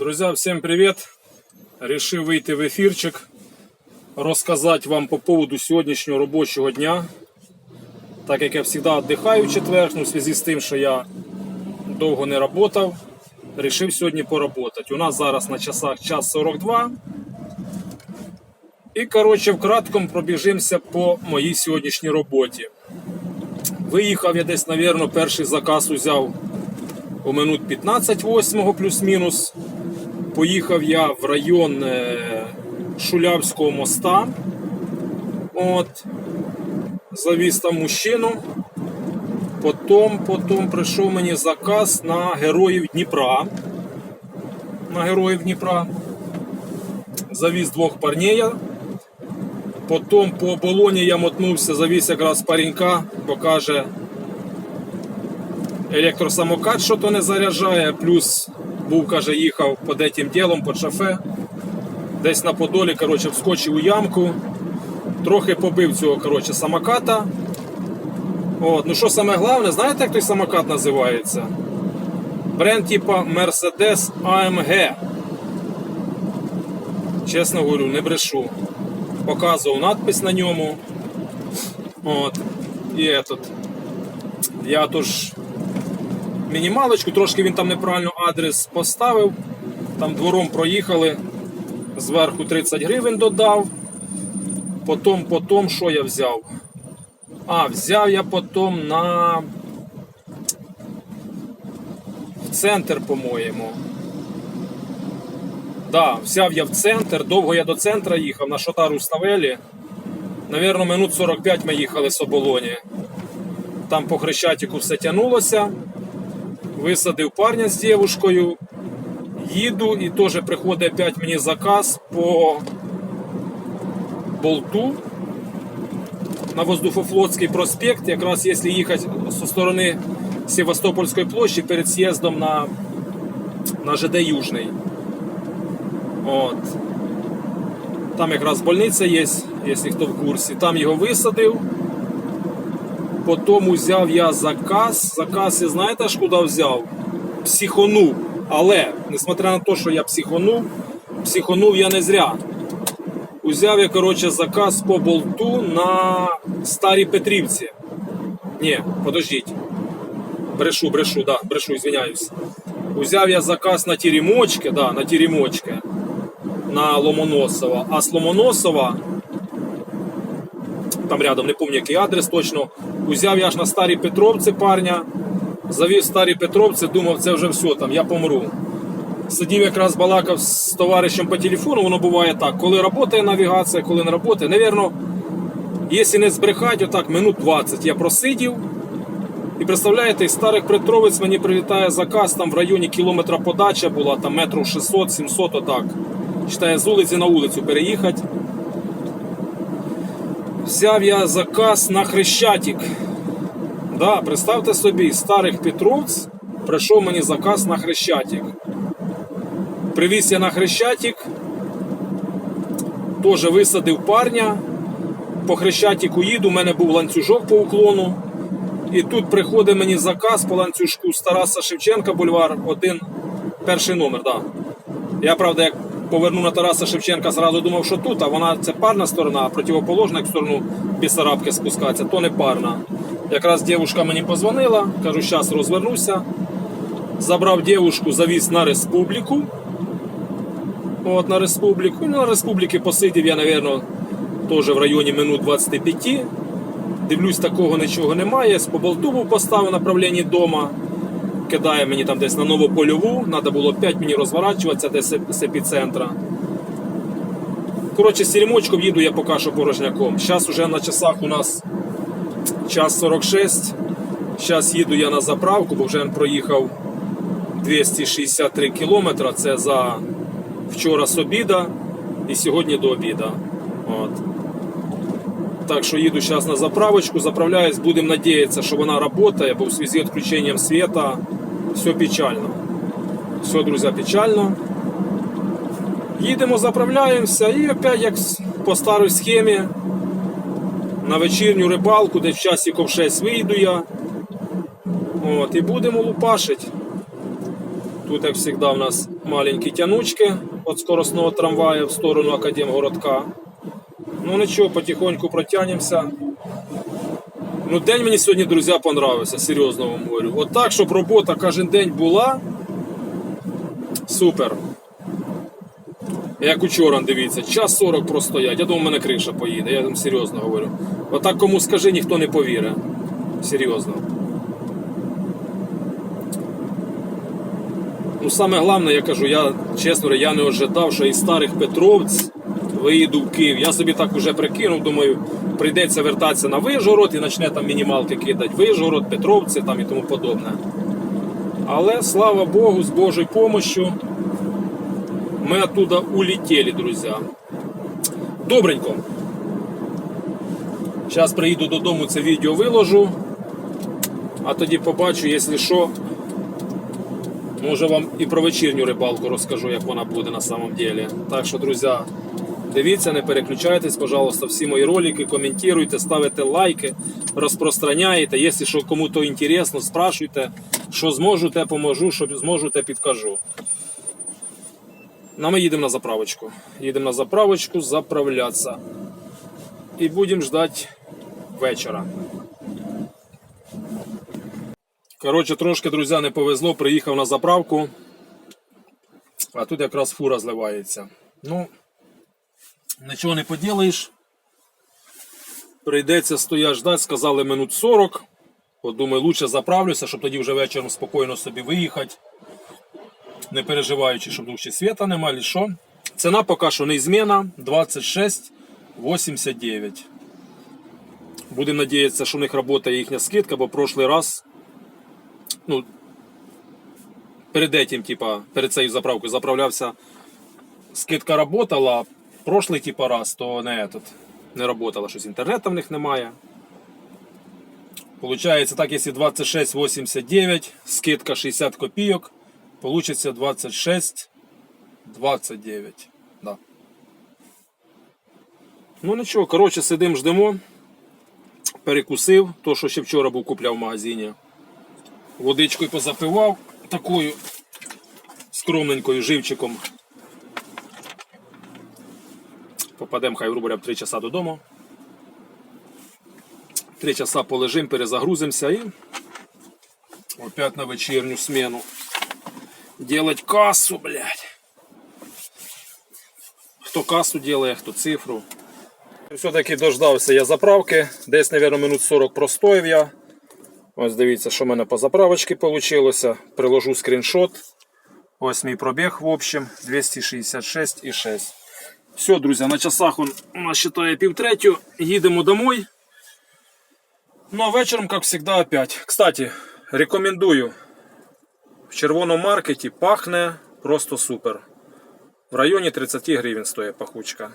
Друзья, всем привет! Решив вийти в ефірчик, розказати вам по поводу сьогоднішнього робочого дня. Так як я завжди віддихаю в четвер, ну, в зв'язку з тим, що я довго не працював, вирішив сьогодні поработати. У нас зараз на часах час 42. І, коротше, вкратком пробіжимося по моїй сьогоднішній роботі. Виїхав я десь, мабуть, перший заказ узяв у минут 15 восьмого плюс-мінус. Поїхав я в район е, Шулявського моста. От. Завіз там мужчину. Потім, потім прийшов мені заказ на героїв Дніпра. На героїв Дніпра. Завіз двох парней. Потім по оболоні я мотнувся, завіз якраз паренька, бо каже, електросамокат що то не заряджає, плюс був, каже, їхав під этим ділом, під шофе. Десь на Подолі, коротше, вскочив у ямку, трохи побив цього коротше, самоката. От, ну що саме головне, знаєте, як той самокат називається? Бренд типа Mercedes AMG. Чесно говорю, не брешу. Показував надпис на ньому. От. І этот. Я тож мінімалочку, трошки він там неправильно адрес поставив. Там двором проїхали, зверху 30 гривень додав. Потім, потім, що я взяв? А, взяв я потім на в центр, по-моєму. Да, взяв я в центр, довго я до центра їхав на Шотару Ставелі. Навірно, минут 45 ми їхали з оболоні. Там по хрещатику все тянулося. Висадив парня з дівушкою. Їду і теж приходить опять мені заказ по болту на Воздухофлотський проспект. Якраз якщо їхати зі сторони Севастопольської площі перед з'їздом на, на ЖД Южний. От. Там якраз больниця є, якщо хто в курсі. Там його висадив. Потім взяв я заказ. Заказ, і знаєте ж куди взяв? Психонув. Але, несмотря на те, що я психонув, психонув я не зря. Узяв я, коротше, заказ по болту на Старій Петрівці. Ні, подождіть. Брешу, брешу, да, брешу, извиняюсь. Узяв я заказ на Теремочки, да, на Теремочки, на Ломоносова. А з Ломоносова, там рядом, не пам'ятаю, який адрес точно, узяв я аж на Старій Петровці парня, завів Старій Петровці, думав, це вже все, там, я помру. Сидів якраз балакав з товаришем по телефону, воно буває так, коли працює навігація, коли не працює. Навірно, якщо не збрехати, отак минут 20 я просидів. І представляєте, із старих Петровець мені прилітає заказ там в районі кілометра подача була, там метрів 600-700, отак. Читає з вулиці на вулицю переїхати. Взяв я заказ на Хрещатик. Да, представте собі, старих Петровць прийшов мені заказ на Хрещатик. Привіз я на Хрещатик, теж висадив парня. По Хрещатику їду, у мене був ланцюжок по уклону. І тут приходить мені заказ по ланцюжку з Тараса Шевченка, бульвар, один перший номер. Да. Я, правда, як повернув на Тараса Шевченка, зразу думав, що тут, а вона це парна сторона, а противоположна як в сторону Бісарабки спускатися, то не парна. Якраз дівчинка мені позвонила, кажу, зараз розвернуся. Забрав дівчинку, завіз на республіку. От на республіку. Ну, на республіки посидів я, мабуть, теж в районі минут 25. Дивлюсь, такого нічого немає. З поболту був поставив направлення дома. Кидає мені там десь на нову польову. Треба було 5 мені розворачуватися десь з епіцентра. Коротше, з сільмочком їду я поки що порожняком. Зараз вже на часах у нас час 46. Зараз їду я на заправку, бо вже проїхав 263 кілометри. Це за вчора з обіда і сьогодні до обіда. От. Так що їду зараз на заправочку, заправляюсь, будемо надіятися, що вона працює, бо в зв'язку з відключенням світа все печально. Все, друзі, печально. Їдемо, заправляємося і опять як по старій схемі на вечірню рибалку, десь в часиків 6 вийду я. От, і будемо лупашити. Тут, як завжди, у нас маленькі тянучки від скоростного трамвая в сторону Академгородка. Ну нічого, потихоньку протягнемося. Ну, день мені сьогодні, друзі, понравився, серйозно вам говорю. От так, щоб робота кожен день була. Супер. Як учора, дивіться, час 40 простоять. Я думаю, в мене криша поїде, я вам серйозно говорю. Отак кому скажи, ніхто не повірить. Серйозно. Ну, саме головне, я кажу, я чесно, я не ожидав, що із старих Петровць виїду в Київ. Я собі так уже прикинув, думаю, прийдеться вертатися на Вижгород і почне там мінімалки кидати. Вижгород, Петровці там і тому подобне. Але слава Богу, з Божою помощью ми оттуда улетели, друзі. Добренько. Зараз приїду додому, це відео виложу. А тоді побачу, якщо що, може вам і про вечірню рибалку розкажу, як вона буде на самом деле. Так що, друзі, дивіться, не переключайтесь, пожалуйста, всі мої ролики, коментуйте, ставите лайки, розпространяйте. Якщо що кому-то інтересно, спрашуйте, що зможу, те поможу, що зможу, те підкажу. Ну, ми їдемо на заправочку. Їдемо на заправочку заправлятися. І будемо ждати вечора. Коротше, трошки, друзі, не повезло, приїхав на заправку, а тут якраз фура зливається. Ну, нічого не поділаєш. Прийдеться стояти ждати, сказали минут 40. Подумаю, лучше заправлюся, щоб тоді вже вечором спокійно собі виїхати. Не переживаючи, щоб дужче світа немає, чи що. Ціна поки що неізмінна 26,89. Будемо надіятися, що в них працює їхня скидка, бо прошлий раз ну, перед этим, типа, перед цією заправкою заправлявся, скидка работала, прошлий типа раз, то не этот, не работала, щось інтернету в них немає. Получається, так, якщо 26,89, скидка 60 копійок, получиться 26,29. Да. Ну нічого, коротше, сидимо, ждемо. Перекусив, то, що ще вчора був купляв в магазині водичкою позапивав такою скромненькою живчиком. Попадемо, хай грубо говоря, в 3 часа додому. 3 часа полежимо, перезагрузимося і опять на вечірню смену. Делать кассу, блядь. Хто касу делає, хто цифру. Все-таки дождався я заправки. Десь, мабуть, минут 40 простоїв я. Ось дивіться, що в мене по заправочці вийшло. Приложу скріншот. Ось мій пробіг, в общем, 266,6. Все, друзі, на часах он у нас вважає півтретю. Їдемо домой. Ну а вечором, як завжди, опять. Кстати, рекомендую. В червоному маркеті пахне просто супер. В районі 30 гривень стоїть пахучка.